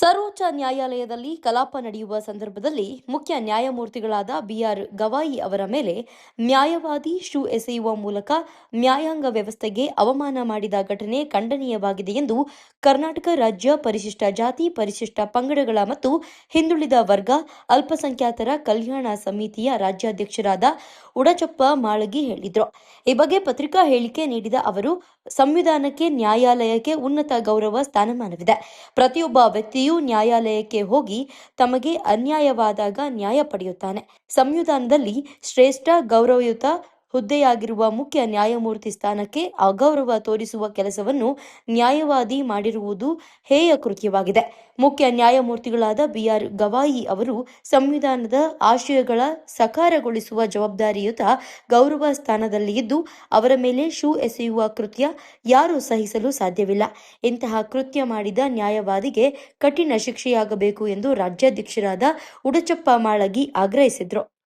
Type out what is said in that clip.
ಸರ್ವೋಚ್ಚ ನ್ಯಾಯಾಲಯದಲ್ಲಿ ಕಲಾಪ ನಡೆಯುವ ಸಂದರ್ಭದಲ್ಲಿ ಮುಖ್ಯ ನ್ಯಾಯಮೂರ್ತಿಗಳಾದ ಬಿಆರ್ ಗವಾಯಿ ಅವರ ಮೇಲೆ ನ್ಯಾಯವಾದಿ ಶೂ ಎಸೆಯುವ ಮೂಲಕ ನ್ಯಾಯಾಂಗ ವ್ಯವಸ್ಥೆಗೆ ಅವಮಾನ ಮಾಡಿದ ಘಟನೆ ಖಂಡನೀಯವಾಗಿದೆ ಎಂದು ಕರ್ನಾಟಕ ರಾಜ್ಯ ಪರಿಶಿಷ್ಟ ಜಾತಿ, ಪರಿಶಿಷ್ಟ ಪಂಗಡಗಳ ಮತ್ತು ಹಿಂದುಳಿದ ವರ್ಗ, ಅಲ್ಪಸಂಖ್ಯಾತರ ಕಲ್ಯಾಣ ಸಮಿತಿಯ ರಾಜ್ಯಾಧ್ಯಕ್ಷರಾದ ಉಡಚಪ್ಪ ಮಾಳಗಿ ಹೇಳಿದರು. ಈ ಬಗ್ಗೆ ಪತ್ರಿಕಾ ಹೇಳಿಕೆ ನೀಡಿದ ಅವರು, ಸಂವಿಧಾನಕ್ಕೆ ನ್ಯಾಯಾಲಯಕ್ಕೆ ಉನ್ನತ ಗೌರವ ಸ್ಥಾನಮಾನವಿದೆ. ಪ್ರತಿಯೊಬ್ಬ ವ್ಯಕ್ತಿಯೂ ನ್ಯಾಯಾಲಯಕ್ಕೆ ಹೋಗಿ ತಮಗೆ ಅನ್ಯಾಯವಾದಾಗ ನ್ಯಾಯ ಪಡೆಯುತ್ತಾನೆ. ಸಂವಿಧಾನದಲ್ಲಿ ಶ್ರೇಷ್ಠ ಗೌರವಯುತ ಹುದ್ದೆಯಾಗಿರುವ ಮುಖ್ಯ ನ್ಯಾಯಮೂರ್ತಿ ಸ್ಥಾನಕ್ಕೆ ಅಗೌರವ ತೋರಿಸುವ ಕೆಲಸವನ್ನು ನ್ಯಾಯವಾದಿ ಮಾಡಿರುವುದು ಹೇಯ ಕೃತ್ಯವಾಗಿದೆ. ಮುಖ್ಯ ನ್ಯಾಯಮೂರ್ತಿಗಳಾದ ಬಿಆರ್ ಗವಾಯಿ ಅವರು ಸಂವಿಧಾನದ ಆಶಯಗಳ ಸಕಾರಗೊಳಿಸುವ ಜವಾಬ್ದಾರಿಯುತ ಗೌರವ ಸ್ಥಾನದಲ್ಲಿ ಇದ್ದು, ಅವರ ಮೇಲೆ ಶೂ ಎಸೆಯುವ ಕೃತ್ಯ ಯಾರೂ ಸಹಿಸಲು ಸಾಧ್ಯವಿಲ್ಲ. ಇಂತಹ ಕೃತ್ಯ ಮಾಡಿದ ನ್ಯಾಯವಾದಿಗೆ ಕಠಿಣ ಶಿಕ್ಷೆಯಾಗಬೇಕು ಎಂದು ರಾಜ್ಯಾಧ್ಯಕ್ಷರಾದ ಉಡಚಪ್ಪ ಮಾಳಗಿ ಆಗ್ರಹಿಸಿದರು.